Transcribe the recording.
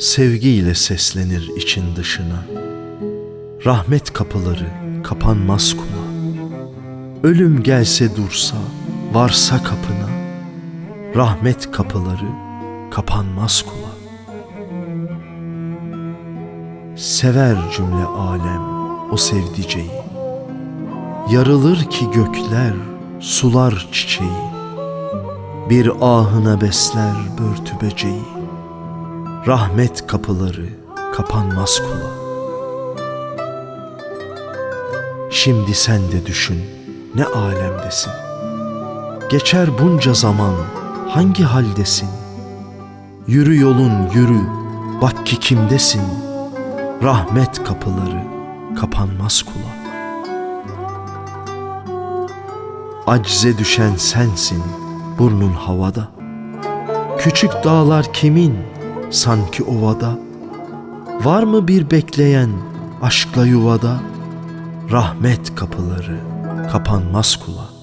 Sevgiyle seslenir için dışına. Rahmet kapıları kapanmaz kula. Ölüm gelse dursa, varsa kapına. Rahmet kapıları kapanmaz kula. Sever cümle alem o sevdiceyi. Yarılır ki gökler, sular çiçeği. Bir ahına besler börtü böceği. Rahmet kapıları kapanmaz kula. Şimdi sen de düşün ne alemdesin. Geçer bunca zaman hangi haldesin? Yürü yolun yürü bak ki kimdesin? Rahmet kapıları kapanmaz kula. Acize düşen sensin burnun havada. Küçük dağlar kimin sanki ovada? Var mı bir bekleyen aşkla yuvada? Rahmet kapıları kapanmaz kula.